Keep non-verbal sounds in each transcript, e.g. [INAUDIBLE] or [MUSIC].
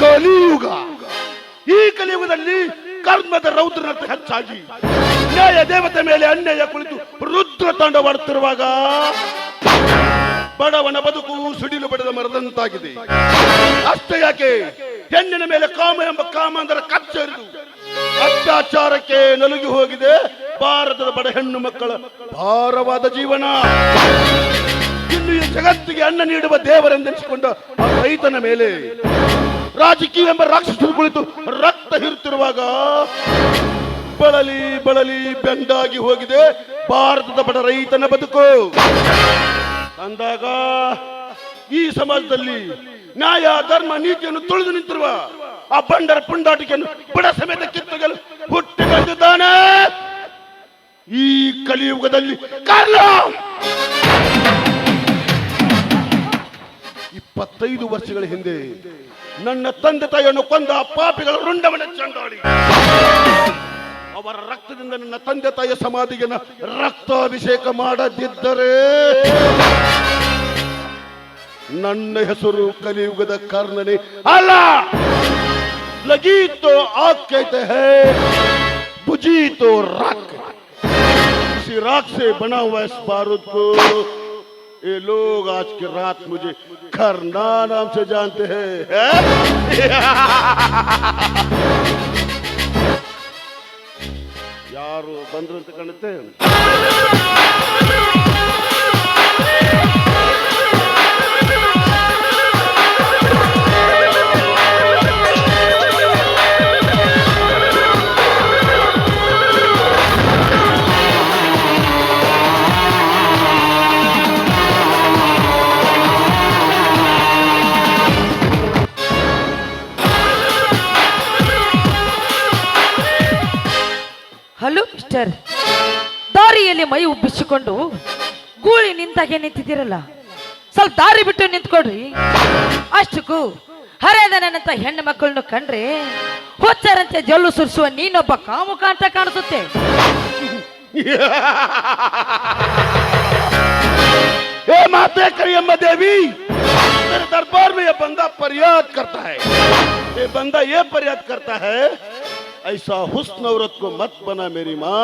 ಕಲಿಯುಗ. ಈ ಕಲಿಯುಗದಲ್ಲಿ ಕರ್ಮದ ರೌದ್ರನಂತೆ ಹೆಚ್ಚಾಗಿ, ನ್ಯಾಯ ದೇವತೆ ಮೇಲೆ ಅನ್ಯಾಯ ಕುಳಿತು ರುದ್ರ ತಾಂಡವಾಡುತ್ತಿರುವಾಗ ಬಡವನ ಬದುಕು ಸಿಡಿಲು ಬಡದ ಮರದಂತಾಗಿದೆ. ಅಷ್ಟೇ ಯಾಕೆ? ಹೆಣ್ಣಿನ ಮೇಲೆ ಕಾಮ ಎಂಬ ಕಾಮ ಅಂದರೆ ಕಚ್ಚರಿದು ಅತ್ಯಾಚಾರಕ್ಕೆ ನಲುಗಿ ಹೋಗಿದೆ. ಭಾರತದ ಬಡ ಹೆಣ್ಣು ಮಕ್ಕಳ ಭಾರವಾದ ಜೀವನ. ಇನ್ನು ಈ ಜಗತ್ತಿಗೆ ಅನ್ನ ನೀಡುವ ದೇವರೆಂದೆನಿಸಿಕೊಂಡ ಆ ರೈತನ ಮೇಲೆ ರಾಜಕೀಯ ಎಂಬ ರಾಕ್ಷಸರು ಕುಳಿತು ರಕ್ತ ಹೀರುತ್ತಿರುವಾಗ ಬಳಲಿ ಬಳಲಿ ಬೆಂದಾಗಿ ಹೋಗಿದೆ ಭಾರತದ ಬಡ ರೈತನ ಬದುಕು. ಅಂದಾಗ ಈ ಸಮಾಜದಲ್ಲಿ ನ್ಯಾಯ, ಧರ್ಮ, ನೀತಿಯನ್ನು ತುಳಿದು ನಿಂತಿರುವ ಆ ಬಂಡರ ಪುಂಡಾಟಿಕೆಯನ್ನು ಬಡ ಸಮೇತ ಕಿತ್ತೊಗೆಲು ಹುಟ್ಟಿ ಬಂದಿದ್ದಾನೆ ಈ ಕಲಿಯುಗದಲ್ಲಿ ಕಾರಣ ಇಪ್ಪತ್ತೈದು ವರ್ಷಗಳ ಹಿಂದೆ ನನ್ನ ತಂದೆ ತಾಯಿಯನ್ನು ಕೊಂದ ಪಾಪಿಗಳ ರುಂಡವನ ಚಂಡಾಡಿ ಅವರ ರಕ್ತದಿಂದ ನನ್ನ ತಂದೆ ತಾಯಿಯ ಸಮಾಧಿಗೆ ರಕ್ತಾಭಿಷೇಕ ಮಾಡದಿದ್ದರೆ ನನ್ನ ಹೆಸರು ಕಲಿಯುಗದ ಕರ್ಣನೆ ಅಲ್ಲ लगी तो आग कहते हैं बुझी तो राख इसी राख से बना हुआ इस बारूद को ये लोग आज की रात मुझे खरना नाम से जानते हैं हैं? [LAUGHS] ಯಾರು ಬಂದ್ರು ಅಂತ ಕಾಣುತ್ತೆ ಹಲೋ ಮಿಸ್ಟರ್ ದಾರಿಯಲ್ಲಿ ಮೈ ಉಬ್ಬಿಸಿಕೊಂಡು ಗೂಳಿ ನಿಂತಾಗೆ ನಿಂತಿದ್ದೀರಲ್ಲ ಸ್ವಲ್ಪ ದಾರಿ ಬಿಟ್ಟು ನಿಂತ್ಕೊಡ್ರಿ ಅಷ್ಟಕ್ಕೂ ಹರಿಯದ ನನ್ನಂತ ಹೆಣ್ಣು ಮಕ್ಕಳನ್ನು ಕಂಡ್ರೆ ಹುಚ್ಚರಂತೆ ಜಲ್ಲು ಸುರಿಸುವ ನೀನೊಬ್ಬ ಕಾಮುಕ ಅಂತ ಕಾಣಿಸುತ್ತೆ हे माते करियम्मा देवी तेरे दरबार में ये बंदा फरियाद करता है ये बंदा ये फरियाद करता है ऐसा हुस्न औरत को मत बना मेरी माँ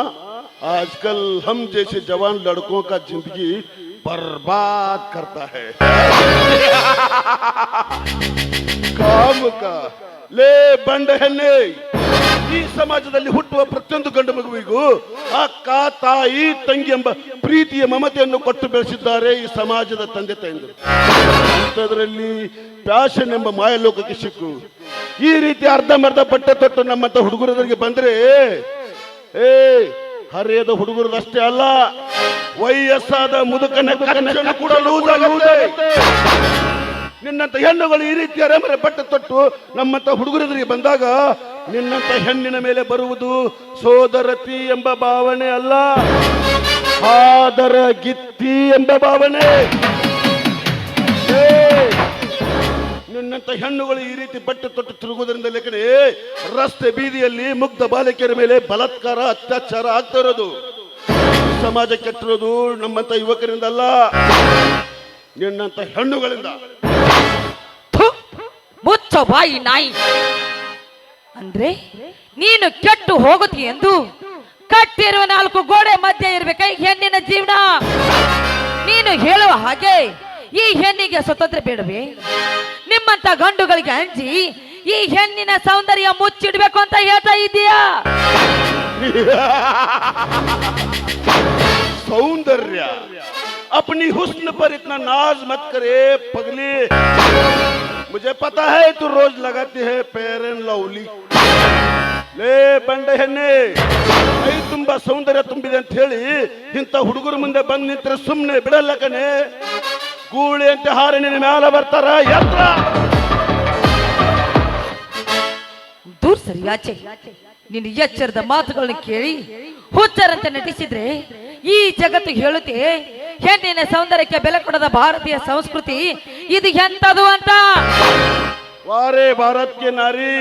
आजकल हम जैसे जवान लड़कों का जिंदगी बर्बाद करता है ಕಾಮ ಲೇ ಬಂಡ ಹೆಣ್ಣೆ ಈ ಸಮಾಜದಲ್ಲಿ ಹುಟ್ಟುವ ಪ್ರತಿಯೊಂದು ಗಂಡು ಮಗುವಿಗೂ ಅಕ್ಕ ತಾಯಿ ತಂಗಿ ಎಂಬ ಪ್ರೀತಿಯ ಮಮತೆಯನ್ನು ಕೊಟ್ಟು ಬೆಳೆಸಿದ್ದಾರೆ ಈ ಸಮಾಜದ ತಂದೆ ತಾಯಂದಿರು ಅಂಥದ್ರಲ್ಲಿ ಪ್ಯಾಷನ್ ಎಂಬ ಮಾಯಲೋಕಕ್ಕೆ ಸಿಕ್ಕು. ಈ ರೀತಿ ಅರ್ಧಂಬರ್ಧ ಬಟ್ಟೆ ತೊಟ್ಟು ನಮ್ಮಂತ ಹುಡುಗರಿಗೆ ಬಂದ್ರೆ ಏ ಹರಿಯದ ಹುಡುಗರದಷ್ಟೇ ಅಲ್ಲ ವಯಸ್ಸಾದ ಮುದುಕನ ಕೂಡ ನಿನ್ನಂತ ಹೆಣ್ಣುಗಳು ಈ ರೀತಿ ಅರೆಮರೆ ಬಟ್ಟೆ ತೊಟ್ಟು ನಮ್ಮಂತ ಹುಡುಗರಿಗೆ ಬಂದಾಗ ನಿನ್ನಂತ ಹೆಣ್ಣಿನ ಮೇಲೆ ಬರುವುದು ಸೋದರತಿ ಎಂಬ ಭಾವನೆ ಅಲ್ಲ ಆದರ ಗಿತ್ತಿ ಎಂಬ ಭಾವನೆ. ಏ, ನಿನ್ನಂತ ಹೆಣ್ಣುಗಳು ಈ ರೀತಿ ಬಟ್ಟೆ ತೊಟ್ಟು ತಿರುಗುವುದರಿಂದ ಲೆಕ್ಕನೆ ರಸ್ತೆ ಬೀದಿಯಲ್ಲಿ ಮುಗ್ಧ ಬಾಲಕಿಯರ ಮೇಲೆ ಬಲಾತ್ಕಾರ, ಅತ್ಯಾಚಾರ ಆಗ್ತಾ ಇರೋದು. ಸಮಾಜ ಕೆಟ್ಟಿರೋದು ನಮ್ಮಂತ ಯುವಕರಿಂದ ಅಲ್ಲ ನಿನ್ನಂತ ಹೆಣ್ಣುಗಳಿಂದ ಮುಚ್ಚ ಬಾಯಿ ನಾಯಿ. ಅಂದ್ರೆ ನೀನು ಕೆಟ್ಟು ಹೋಗುತ್ತಿ ಎಂದು ಕಟ್ಟಿರುವ ನಾಲ್ಕು ಗೋಡೆ ಮಧ್ಯ ಇರ್ಬೇಕ ಹೆಣ್ಣಿನ ಜೀವನ? ನೀನು ಹೇಳುವ ಹಾಗೆ ಈ ಹೆಣ್ಣಿಗೆ ಸ್ವತಂತ್ರ ಬೇಡವೇ ನಿಮ್ಮಂತ ಗಂಡುಗಳಿಗೆ ಅಂಜಿ ಈ ಹೆಣ್ಣಿನ ಸೌಂದರ್ಯ ಮುಚ್ಚಿಡ್ಬೇಕು ಅಂತ ಹೇಳ್ತಾ ಇದೀಯಾ सौंदर्य अपनी हुस्न पर इतना नाज मत करे पगली मुझे पता है तू रोज लगाती है फेयर एंड लवली ಲೇ ಬಂಡ ಹೆಣ್ಣೆ ಮೈ ತುಂಬಾ ಸೌಂದರ್ಯ ತುಂಬಿದೆ ಅಂತ ಹೇಳಿ ಇಂಥ ಹುಡುಗರ ಮುಂದೆ ಬಂದು ನಿಂತರೆ ಸುಮ್ಮನೆ ಬಿಡಲ್ಲ ಕಣೆ ಗೂಳಿ ಅಂತ ಹಾರಿ ನಿನ್ನ ಮೇಲೆ ಬರ್ತಾರ ಎತ್ರ ದೂರ್ ಸರಿ ಆಚೆ ನಿನ್ನ ಎಚ್ಚರದ ಮಾತುಗಳನ್ನ ಕೇಳಿ ಹುಚ್ಚರಂತೆ ನಟಿಸಿದ್ರೆ ಈ ಜಗತ್ತು ಹೇಳುತ್ತೆ. ಹೆಣ್ಣಿನ ಸೌಂದರ್ಯಕ್ಕೆ ಬೆಲೆ ಕೊಡದ ಭಾರತೀಯ ಸಂಸ್ಕೃತಿ ಇದು ಎಂತದು ಅಂತ? ವಾರೇ ಭಾರತ್ ಕೆ ನಾರಿ.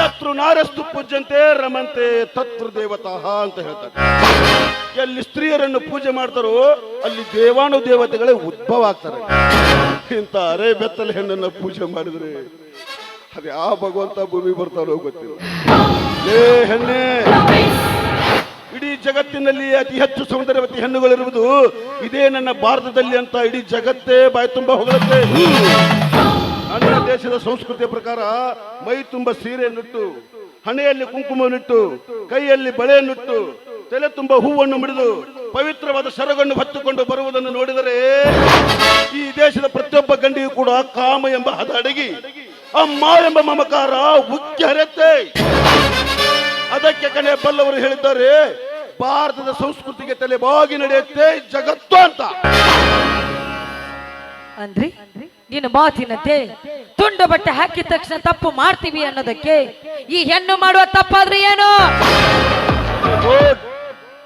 ಯತ್ರು ನಾರಸ್ತು ಪೂಜ್ಯಂತೆ, ರಮಂತೆ ತತ್ರ ದೇವತಾ ಅಂತ ಹೇಳ್ತಾರೆ. ಎಲ್ಲಿ ಸ್ತ್ರೀಯರನ್ನು ಪೂಜೆ ಮಾಡ್ತಾರೋ ಅಲ್ಲಿ ದೇವಾನು ದೇವತೆಗಳೇ ಉದ್ಭವ ಆಗ್ತಾರೆ. ಇಂಥ ಅರೆ ಬೆತ್ತಲ ಹೆಣ್ಣನ್ನು ಪೂಜೆ ಮಾಡಿದ್ರೆ ಅದು ಯಾವ ಭಗವಂತ ಭೂಮಿ ಬರ್ತಾರೋ ಗೊತ್ತಿಲ್ಲ. ಏ ಹೆಣ್ಣೆ, ಇಡೀ ಜಗತ್ತಿನಲ್ಲಿ ಅತಿ ಹೆಚ್ಚು ಸೌಂದರ್ಯವತಿ ಹೆಣ್ಣುಗಳಿರುವುದು ಇದೇ ನನ್ನ ಭಾರತದಲ್ಲಿ ಅಂತ ಇಡೀ ಜಗತ್ತೇ ಬಾಯಿ ತುಂಬ ಹೊಗಳುತ್ತೆ. ನನ್ನ ದೇಶದ ಸಂಸ್ಕೃತಿಯ ಪ್ರಕಾರ ಮೈ ತುಂಬ ಸೀರೆಯನ್ನುಟ್ಟು, ಹಣೆಯಲ್ಲಿ ಕುಂಕುಮವನ್ನಿಟ್ಟು, ಕೈಯಲ್ಲಿ ಬಳೆಯನ್ನುಟ್ಟು, ತಲೆ ತುಂಬ ಹೂವನ್ನು ಮಿಡಿದು ಪವಿತ್ರವಾದ ಸರಗನ್ನು ಹೊತ್ತುಕೊಂಡು ಬರುವುದನ್ನು ನೋಡಿದರೆ ಈ ದೇಶದ ಪ್ರತಿಯೊಬ್ಬ ಗಂಡಿಗೂ ಕೂಡ ಕಾಮ ಎಂಬ ಹದ ಅಡಗಿ, ಅಮ್ಮ ಎಂಬ ಮಮಕಾರ ಉಕ್ಕಿ ಹರಿಯತ್ತೆ. ಅದಕ್ಕೆ ಕಣೆ ಬಲ್ಲವರು ಹೇಳಿದ್ದಾರೆ, ಭಾರತದ ಸಂಸ್ಕೃತಿಗೆ ತಲೆ ಬಾಗಿ ನಡೆಯುತ್ತೆ ಜಗತ್ತು ಅಂತ. ಅಂದ್ರಿ? ನಿನ್ನ ಮಾತಿನಂತೆ ತುಂಡು ಬಟ್ಟೆ ಹಾಕಿದ ತಕ್ಷಣ ತಪ್ಪು ಮಾಡ್ತೀವಿ ಅನ್ನೋದಕ್ಕೆ ಈ ಹೆಣ್ಣು ಮಾಡುವ ತಪ್ಪಾದ್ರೆ ಏನು.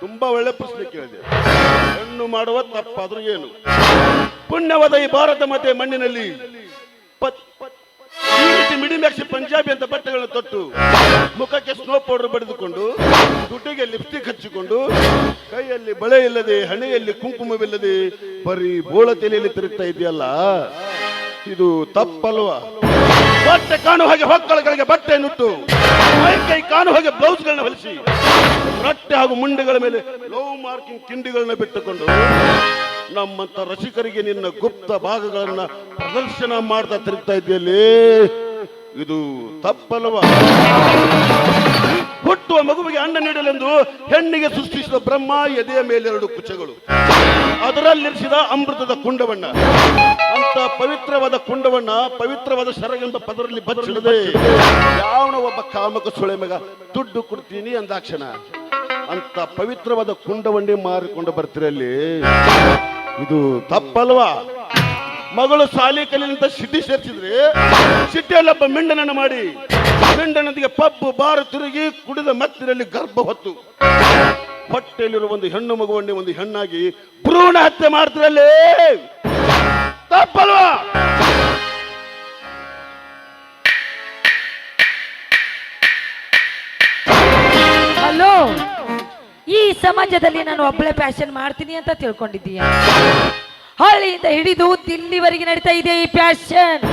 ತುಂಬಾ ಒಳ್ಳೆ ಪ್ರಶ್ನೆ ಕೇಳಿದೆ. ಹೆಣ್ಣು ಮಾಡುವ ತಪ್ಪಾದ್ರೂ ಏನು? ಪುಣ್ಯವಾದ ಈ ಭಾರತ ಮತ್ತೆ ಮಣ್ಣಿನಲ್ಲಿ ಮಿಡಿಮ್ಯಾಕ್ಸಿ ಪಂಜಾಬಿ ಅಂತ ಬಟ್ಟೆಗಳನ್ನು ತೊಟ್ಟು ಮುಖಕ್ಕೆ ಸ್ನೋ ಪೌಡರ್ ಬಡಿದುಕೊಂಡು ದುಡ್ಡಿಗೆ ಲಿಪ್ಸ್ಟಿಕ್ ಹಚ್ಚಿಕೊಂಡು ಕೈಯಲ್ಲಿ ಬಳೆ ಇಲ್ಲದೆ ಹಣೆಯಲ್ಲಿ ಕುಂಕುಮವಿಲ್ಲದೆ ಬರೀ ಬೋಳ ತಲೆಯಲ್ಲಿ ತಿರುಗ್ತಾ ಇದೆಯಲ್ಲ? ಇದು ತಪ್ಪಲ್ವಾ? ಬಟ್ಟೆ ಕಾಣುವ ಹಾಗೆ ಹೊಕ್ಕಳಗಳಿಗೆ ಬಟ್ಟೆಯನ್ನುಟ್ಟು ಮೈ ಕೈ ಕಾಣುವ ಹಾಗೆ ಬ್ಲೌಸ್ಗಳನ್ನ ಹೊಲಿಸಿ. ರಟ್ಟೆ ಹಾಗೂ ಮುಂಡೆಗಳ ಮೇಲೆ ಲೋ ಮಾರ್ಕಿಂಗ್ ಕಿಂಡಿಗಳನ್ನ ಬಿಟ್ಟುಕೊಂಡು ನಮ್ಮಂತ ರಸಿಕರಿಗೆ ನಿನ್ನ ಗುಪ್ತ ಭಾಗಗಳನ್ನ ಪ್ರದರ್ಶನ ಮಾಡ್ತಾ ತಿರುಗ್ತಾ ಇದೆಯಲ್ಲಿ ಇದು ತಪ್ಪಲ್ವಾ? ಹುಟ್ಟುವ ಮಗುವಿಗೆ ಅಣ್ಣ ನೀಡಲೆಂದು ಹೆಣ್ಣಿಗೆ ಸೃಷ್ಟಿಸಿದ ಬ್ರಹ್ಮ ಎದೆಯ ಮೇಲೆರಡು ಕುಚಗಳು. ಅದರಲ್ಲಿರಿಸಿದ ಅಮೃತದ ಕುಂಡವಣ್ಣ. ಅಂತ ಪವಿತ್ರವಾದ ಕುಂಡವಣ್ಣ, ಪವಿತ್ರವಾದ ಸರಗೆಂಬ ಪದರಲ್ಲಿ ಬಚ್ಚಿಡದೆ, ಯಾವನ ಒಬ್ಬ ಕಾಮಕ ಸುಳೆ ಮಗ, ದುಡ್ಡು ಕೊಡ್ತೀನಿ ಅಂದಾಕ್ಷಣ. ಅಂತ ಪವಿತ್ರವಾದ ಕುಂಡವನ್ನೇ ಮಾರಿಕೊಂಡು ಬರ್ತಿರಲ್ಲಿ ಇದು ತಪ್ಪಲ್ವಾ? ಮಗಳು ಸಾಲಿ ಕಲಿಯಂತ ಸಿಡ್ಡಿ ಸೇರಿಸಿದ್ರೆ ಸಿಟ್ಟಿಯಲ್ಲಪ್ಪ ಮಿಂಡನನ್ನು ಮಾಡಿ ಮಿಂಡನೊಂದಿಗೆ ಪಬ್ಬು ಬಾರು ತಿರುಗಿ ಕುಡಿದ ಮತ್ತಿನಲ್ಲಿ ಗರ್ಭ ಹೊತ್ತು. ಹೊಟ್ಟೆಯಲ್ಲಿರುವ ಒಂದು ಹೆಣ್ಣು ಮಗುವನ್ನೇ ಒಂದು ಹೆಣ್ಣಾಗಿ ಭ್ರೂಣ ಹತ್ಯೆ ಮಾಡ್ತಿರಲ್ಲೇ? ತಪ್ಪಲ್ವಾ? ಹಲೋ, ಈ ಸಮಾಜದಲ್ಲಿ ನಾನು ಒಬ್ಬಳೆ ಫ್ಯಾಷನ್ ಮಾಡ್ತೀನಿ ಅಂತ ತಿಳ್ಕೊಂಡಿದ್ದೀಯ? ಹಳ್ಳಿಯಿಂದ ಹಿಡಿದು ದಿಲ್ಲಿವರೆಗೆ ನಡೀತಾ ಇದೆ ಈ ಫ್ಯಾಷನ್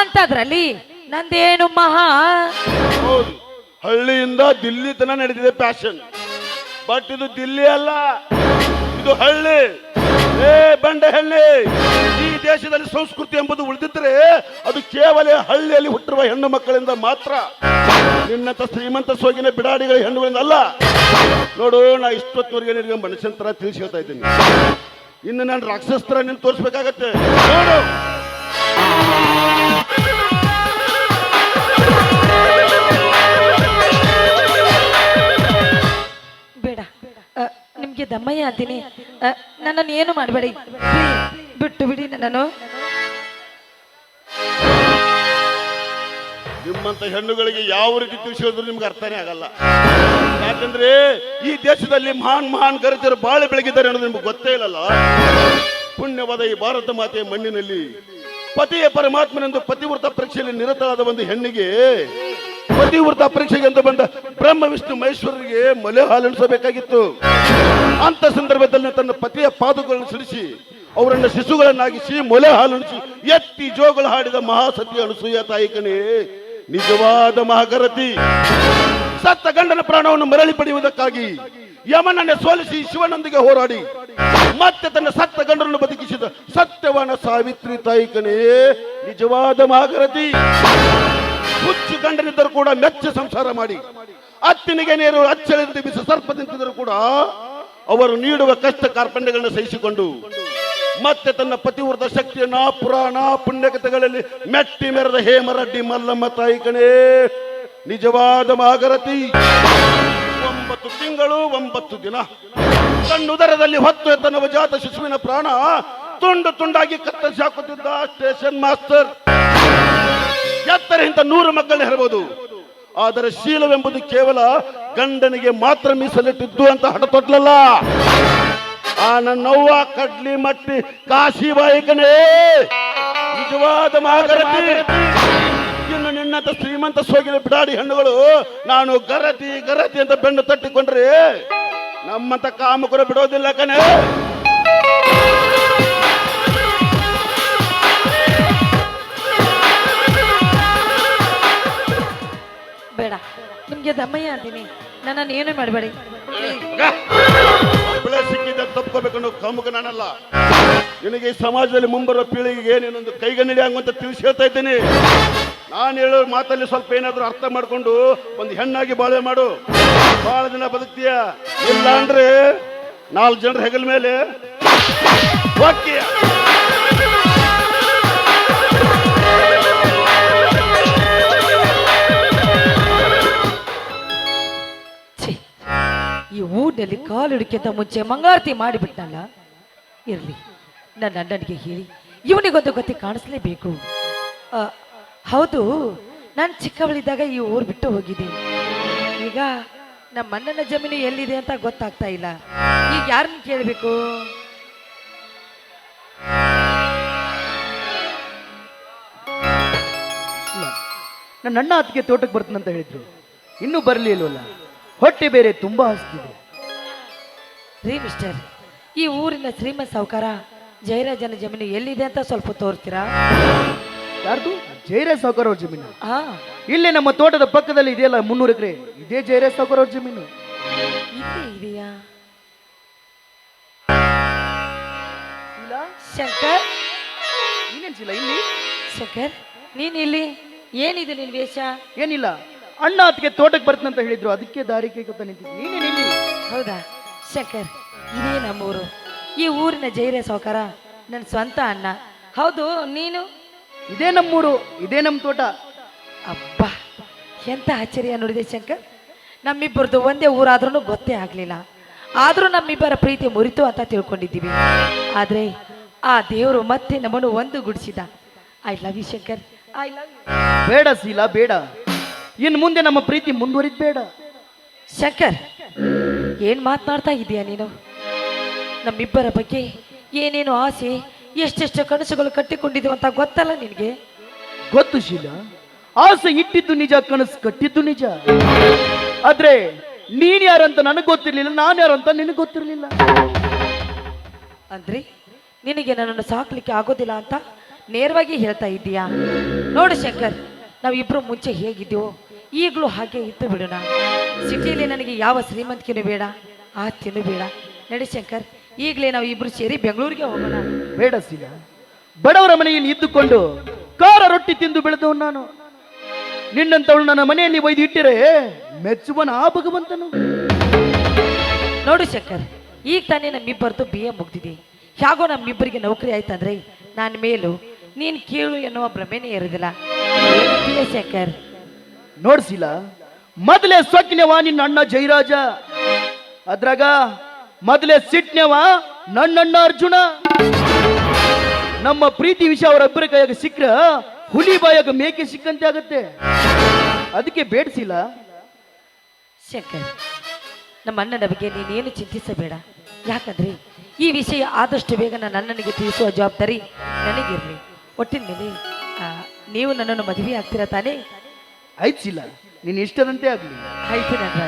ಅಂತದ್ರಲ್ಲಿ ನಂದೇನು ಮಹಾ? ಹಳ್ಳಿಯಿಂದ ದಿಲ್ಲಿ ತನ ನಡೆದಿದೆ ಪ್ಯಾಷನ್ ಬಟ್ ಇದು ದಿಲ್ಲಿ ಅಲ್ಲ. ಇದು ಹಳ್ಳಿ. ಏ, ಬಂಡೆ ಹಳ್ಳಿ. ಈ ದೇಶದಲ್ಲಿ ಸಂಸ್ಕೃತಿ ಎಂಬುದು ಉಳಿದಿದ್ರೆ ಅದು ಕೇವಲ ಹಳ್ಳಿಯಲ್ಲಿ ಹುಟ್ಟಿರುವ ಹೆಣ್ಣು ಮಕ್ಕಳಿಂದ ಮಾತ್ರ. ನಿನ್ನಂತ ಶ್ರೀಮಂತ ಸೋಗಿನ ಬಿಡಾಡಿಗಳ ಹೆಣ್ಣುಗಳಿಂದ ಅಲ್ಲ. ನೋಡು, ನಾ ಇಷ್ಟೊತ್ತವರೆಗೆ ನಿನಗೆ ಮನುಷ್ಯಂತರ ತಿಳಿಸಿ ಹೇಳ್ತಾ ಇದ್ದೀನಿ. ಇನ್ನು ನಾನು ರಾಕ್ಷಸ್ತ್ರ ನಿನ್ನ ತೋರಿಸ್ಬೇಕಾಗತ್ತೆ. ನೋಡು. ನಿಮ್ಗೆ ದಮ್ಮಯ್ಯ ಅಂತೀನಿ ನನ್ನನ್ನು ಏನು ಮಾಡಬೇಡಿ? ಬಿಟ್ಟು ಬಿಡಿ ನನ್ನನ್ನು. ನಿಮ್ಮಂತ ಹೆಣ್ಣುಗಳಿಗೆ ಯಾವ ರೀತಿ ತಿಳಿಸಿದ್ರು ನಿಮ್ಗೆ ಅರ್ಥನೇ ಆಗಲ್ಲ. ಯಾಕಂದ್ರೆ ಈ ದೇಶದಲ್ಲಿ ಮಹಾನ್ ಮಹಾನ್ ಗರಿತರು ಬಾಳೆ ಬೆಳಗಿದ್ದಾರೆ ಅನ್ನೋದು ನಿಮ್ಗೆ ಗೊತ್ತೇ ಇಲ್ಲಲ್ಲ. ಪುಣ್ಯವಾದ ಈ ಭಾರತ ಮಾತೆಯ ಮಣ್ಣಿನಲ್ಲಿ ಪತಿಯ ಪರಮಾತ್ಮನೆಂದು ಪತಿವೃತ ಪರೀಕ್ಷೆಯಲ್ಲಿ ನಿರತರಾದ ಒಂದು ಹೆಣ್ಣಿಗೆ ಪತಿವೃತ ಪರೀಕ್ಷೆಗೆ ಅಂತ ಬಂದ ಬ್ರಹ್ಮ, ವಿಷ್ಣು, ಮಹೇಶ್ವರರಿಗೆ ಮೊಲೆ ಹಾಲಣಿಸಬೇಕಾಗಿತ್ತು ಅಂತ ಸಂದರ್ಭದಲ್ಲಿ ತನ್ನ ಪತಿಯ ಪಾದಗಳನ್ನು ಸಿಡಿಸಿ, ಅವರನ್ನ ಶಿಶುಗಳನ್ನಾಗಿಸಿ ಮೊಲೆ ಹಾಲುಣಿಸಿ ಎತ್ತಿ ಜೋಗಳ ಹಾಡಿದ ಮಹಾಸತಿ ಅನುಸೂಯ ತಾಯಿ ನಿಜವಾದ ಮಹಾಗರತಿ. ಸತ್ತ ಗಂಡನ ಪ್ರಾಣವನ್ನು ಮರಳಿ ಪಡೆಯುವುದಕ್ಕಾಗಿ ಯಮನನ್ನ ಸೋಲಿಸಿ ಶಿವನೊಂದಿಗೆ ಹೋರಾಡಿ, ಮತ್ತೆ ತನ್ನ ಸತ್ತ ಗಂಡರನ್ನು ಬದುಕಿಸಿದ ಸತ್ಯವಾನ ಸಾವಿತ್ರಿ ತಾಯಿ ಕಣೆ, ನಿಜವಾದ ಮಹಾಗರತಿ. ಹುಚ್ಚು ಗಂಡನಿದ್ದರೂ ಕೂಡ ಮೆಚ್ಚ ಸಂಸಾರ ಮಾಡಿ. ಅತ್ತಿನಿಗೆ ನೀರು ಅಚ್ಚಳಿಂದ ಬಿಸಿ ಸರ್ಪ ಕೂಡ ಅವರು ನೀಡುವ ಕಷ್ಟ ಕಾರ್ಪಣ್ಯಗಳನ್ನು ಸಹಿಸಿಕೊಂಡು ಮತ್ತೆ ತನ್ನ ಪತಿವ್ರತ ಶಕ್ತಿಯನ್ನ ಪುರಾಣ ಪುಣ್ಯಕತೆಗಳಲ್ಲಿ ಮೆಟ್ಟಿ ಮೆರೆದ ಹೇಮರಡ್ಡಿ ಮಲ್ಲಮ್ಮ ತಾಯಿ ಕಣೇ, ನಿಜವಾದ ಮಾಗರತಿ. ಒಂಬತ್ತು ತಿಂಗಳು, ಒಂಬತ್ತು ದಿನ. ತನ್ನುದರದಲ್ಲಿ ಹೊತ್ತು ಎತ್ತ ನವಜಾತ ಶಿಶುವಿನ ಪ್ರಾಣ ತುಂಡು ತುಂಡಾಗಿ ಕತ್ತರಿಸಿ ಹಾಕುತ್ತಿದ್ದ ಸ್ಟೇಷನ್ ಮಾಸ್ಟರ್ ಎತ್ತರ ಇಂಥ ನೂರು ಮಕ್ಕಳನ್ನ ಹೆರಬಹುದು ಆದರೆ ಶೀಲವೆಂಬುದು ಕೇವಲ ಗಂಡನಿಗೆ ಮಾತ್ರ ಮೀಸಲಿಟ್ಟಿದ್ದು ಅಂತ ಹಠ ತೊಟ್ಲಲ್ಲ ಆ ನನ್ನವ್ವ, ಕಡ್ಲಿ, ಮಟ್ಟಿ, ಕಾಶಿ ಬಾಯಿಕನೇ. ನಿಜವಾದ ಮಹಾಗರತಿ ಇನ್ನು ನಿನ್ನ ನಿನ್ನಂತ ಶ್ರೀಮಂತ ಸೋಗಿನ ಬಿಡಾಡಿ ಹೆಣ್ಣುಗಳು, ನಾನು ಗರತಿ ಗರತಿ ಅಂತ ಬೆನ್ನು ತಟ್ಟಿಕೊಂಡ್ರೆ ನಮ್ಮಂತ ಕಾಮಕರು ಬಿಡೋದಿಲ್ಲ ಕಣೆ. ನಿಮ್ಗೆ ದಮ್ಮಯ್ಯ ಅಂತೀನಿ. ನನ್ನನ್ನು ಏನು ಮಾಡಬೇಡಿ. ಬೆಳೆ ತಪ್ಕೋಬೇಕನ್ನೋ ಕಾಮಕ ನಾನಲ್ಲ. ನಿನಗೆ ಈ ಸಮಾಜದಲ್ಲಿ ಮುಂಬರುವ ಪೀಳಿಗೆಗೆ ನೀನೊಂದು ಕೈಗನ್ನಡಿ ಆಗುವಂತ ತಿಳಿಸಿ ಹೇಳ್ತಾ ಇದ್ದೀನಿ. ನಾನು ಹೇಳೋ ಮಾತಲ್ಲಿ ಸ್ವಲ್ಪ ಏನಾದರೂ ಅರ್ಥ ಮಾಡಿಕೊಂಡು ಒಂದು ಹೆಣ್ಣಾಗಿ ಬಾಳೆ ಮಾಡು. ಭಾಳ ದಿನ ಬದುಕ್ತೀಯ. ಇಲ್ಲ ಅಂದ್ರೆ ನಾಲ್ಕು ಜನರ ಹೆಗಲ ಮೇಲೆ. ಹೋಗ್ತೀಯ ಈ ಕಾಲು ಕಾಲಿಡಕ್ಕಿಂತ ಮುಂಚೆ ಮಂಗಾರತಿ ಮಾಡಿಬಿಟ್ನಲ್ಲ ಇರಲಿ, ನನ್ನ ಅಣ್ಣನಿಗೆ ಹೇಳಿ, ಇವನಿಗೊಂದು ಗತಿ ಕಾಣಿಸ್ಲೇಬೇಕು. ಹೌದು, ನಾನು ಚಿಕ್ಕವಳಿದ್ದಾಗ ಈ ಊರು ಬಿಟ್ಟು ಹೋಗಿದೆ ಈಗ ನಮ್ಮ ಅಣ್ಣನ ಜಮೀನು ಎಲ್ಲಿದೆ ಅಂತ ಗೊತ್ತಾಗ್ತಾ ಇಲ್ಲ. ಈಗ ಯಾರನ್ನ ಕೇಳಬೇಕು? ನನ್ನ ಅಣ್ಣ ಅದಕ್ಕೆ ತೋಟಕ್ಕೆ ಬರ್ತಾನಂತ ಹೇಳಿದ್ರು. ಇನ್ನೂ ಬರಲಿಲ್ವಲ್ಲ ಹೊಟ್ಟೆ ಬೇರೆ ತುಂಬಾ ಹಸ್ತಿದೆ. ರೀ ಮಿಸ್ಟರ್ ಈ ಊರಿನ ಶ್ರೀಮಂತ ಸಾವುಕಾರ ಜಯರಾಜನ ಜಮೀನು ಎಲ್ಲಿದೆ ಅಂತ ಸ್ವಲ್ಪ ತೋರ್ತೀರಾ ಯಾರ್ದು? ಜೈರ ಸಾವುಕಾರ ಅವ್ರ ಜಮೀನು. ಹಾ. ಇಲ್ಲೇ ನಮ್ಮ ತೋಟದ ಪಕ್ಕದಲ್ಲಿ ಇದೆಯಲ್ಲ ಮುನ್ನೂರು ಎಕರೆ. ಇದೇ ಜೈರಾಜ್ ಸಾವುಕಾರ ಅವ್ರ ಜಮೀನು. ಇಲ್ಲೇ ಇದೆಯಾ? ಶಂಕರ್? ಇಲ್ಲಿ? ಶಂಕರ್ ನೀನ್ ಇಲ್ಲಿ? ಏನಿದೆ ನಿನ್ ವೇಷ? ಏನಿಲ್ಲ. ಅಣ್ಣ ಅದಕ್ಕೆ ತೋಟಕ್ಕೆ ಬರ್ತಾನಂತ ಹೇಳಿದ್ರು. ಅದಕ್ಕೆ ದಾರಿ ಕೈಗೊತ್ತ ನಿಂತಿದ್ದೆ. ನೀನೇ ಹೌದಾ? ಶಂಕರ್ ಇದೇ ನಮ್ಮೂರು. ಈ ಊರಿನ ಜೈರೆ ಸಾವುಕಾರ ನನ್ನ ಸ್ವಂತ ಅಣ್ಣ. ಹೌದು ನೀನು? ಇದೇ ನಮ್ಮೂರು ಇದೇ ನಮ್ಮ ತೋಟ. ಅಪ್ಪ ಎಂತ ಆಶ್ಚರ್ಯ ನೋಡಿದೆ ಶಂಕರ್. ನಮ್ಮಿಬ್ಬರದು ಒಂದೇ ಊರಾದ್ರೂ ಗೊತ್ತೇ ಆಗಲಿಲ್ಲ. ಆದರೂ ನಮ್ಮಿಬ್ಬರ ಪ್ರೀತಿ ಮುರಿತು ಅಂತ ತಿಳ್ಕೊಂಡಿದ್ದೀವಿ. ಆದರೆ ಆ ದೇವರು ಮತ್ತೆ ನಮ್ಮನ್ನು ಒಂದು ಗುಡಿಸಿದ. I love you Shankar. I love you ಬೇಡ ಸೀಲಾ ಬೇಡ. ಇನ್ನು ಮುಂದೆ ನಮ್ಮ ಪ್ರೀತಿ ಮುಂದುವರಿದ ಬೇಡ ಶಂಕರ್ ಏನ್ ಮಾತನಾಡ್ತಾ ಇದೀಯ ನೀನು? ನಮ್ಮಿಬ್ಬರ ಬಗ್ಗೆ ಏನೇನು ಆಸೆ ಎಷ್ಟೆಷ್ಟು ಕನಸುಗಳು ಕಟ್ಟಿಕೊಂಡಿದ್ದೀವಿ ಅಂತ ಗೊತ್ತಲ್ಲ ನಿನಗೆ? ಗೊತ್ತು ಶೀಲ. ಆಸೆ ಇಟ್ಟಿದ್ದು ನಿಜ ಕನಸು ಕಟ್ಟಿದ್ದು ನಿಜ. ಆದ್ರೆ ನೀನ್ ಯಾರಂತ ನನಗೆ ಗೊತ್ತಿರ್ಲಿಲ್ಲ ನಾನು ಯಾರು ಅಂತ ನಿನಗೆ ಗೊತ್ತಿರಲಿಲ್ಲ. ಅಂದ್ರೆ ನಿನಗೆ ನನ್ನನ್ನು ಸಾಕ್ಲಿಕ್ಕೆ ಆಗೋದಿಲ್ಲ ಅಂತ ನೇರವಾಗಿ ಹೇಳ್ತಾ ಇದ್ದೀಯಾ ನೋಡು ಶಂಕರ್ ನಾವಿಬ್ರು ಮುಂಚೆ ಹೇಗಿದ್ದೀವೋ ಈಗಲೂ ಹಾಗೆ ಇತ್ತು ಬಿಡೋಣ ಸಿಟಿಯಲ್ಲಿ ನನಗೆ ಯಾವ ಶ್ರೀಮಂತಿಕೆನೂ ಬೇಡ ಆಸ್ತಿನೂ ಬೇಡ. ನಡಿ ಶಂಕರ್ ಈಗಲೇ ನಾವು ಇಬ್ರು ಸೇರಿ ಬೆಂಗಳೂರಿಗೆ ಹೋಗೋಣ. ಬೇಡ ಶೀಲಾ ಬಡವರ ಮನೆಯಲ್ಲಿ ಇದ್ದುಕೊಂಡು ಕಾರ ರೊಟ್ಟಿ ತಿಂದು ಬೆಳೆದವನು ನಾನು. ನಿನ್ನಂತವಳು ನನ್ನ ಮನೆಯಲ್ಲಿ ಒಯ್ದು ಇಟ್ಟಿರೆ ಮೆಚ್ಚುವನ ಆ ಭಗವಂತನು. ನೋಡು ಶಂಕರ್ ಈಗ ತಾನೇ ನಮ್ಮಿಬ್ಬರದು ಬಿ ಎ ಮುಗ್ದಿದೆ. ಹೇಗೋ ನಮ್ಮಿಬ್ಬರಿಗೆ ನೌಕರಿ ಆಯ್ತಂದ್ರೆ ನಾನು ಮೇಲು ನೀನು ಕೀಳು ಎನ್ನುವ ಭ್ರಮೆನೇ ಇರೋದಿಲ್ಲ. ಶಂಕರ್? ನೋಡ್ಸಿಲ್ಲ? ಮೊದಲೇ ಸೊಕ್ಕಿನವ ನಿನ್ನ ಅಣ್ಣ ಜೈರಾಜ. ಅದ್ರಾಗ ಮೊದಲೇ ಸಿಟ್ನೆವ ನನ್ನಣ್ಣ ಅರ್ಜುನ. ನಮ್ಮ ಪ್ರೀತಿ ವಿಷಯ ಅವರೊಬ್ಬರ ಕೈಯಾಗ ಸಿಕ್ಕ್ರ, ಹುಲಿ ಬಾಯಾಗ ಮೇಕೆ ಸಿಕ್ಕಂತೆ ಆಗತ್ತೆ. ಅದಕ್ಕೆ ಬೇಡಿಸಿಲ್ಲ. ಶಂಕರ್, ನಮ್ಮ ಅಣ್ಣನ ಬಗ್ಗೆ ನೀನೇನು ಚಿಂತಿಸಬೇಡ. ಯಾಕಂದ್ರೆ ಈ ವಿಷಯ ಆದಷ್ಟು ಬೇಗ ನನ್ನ ಅಣ್ಣನಿಗೆ ತಿಳಿಸುವ ಜವಾಬ್ದಾರಿ ನನಗಿರಲಿ. ಒಟ್ಟಿನ ಮೇಲೆ ನೀವು ನನ್ನನ್ನು ಮದುವೆ ಆಗ್ತೀರಾ ತಾನೇ? ಆಯ್ತಿಲ್ಲ. ನೀನ್ ಇಷ್ಟದಂತೆ ಆಗ್ಲಿ. ಆಯ್ತು ನನ್ನ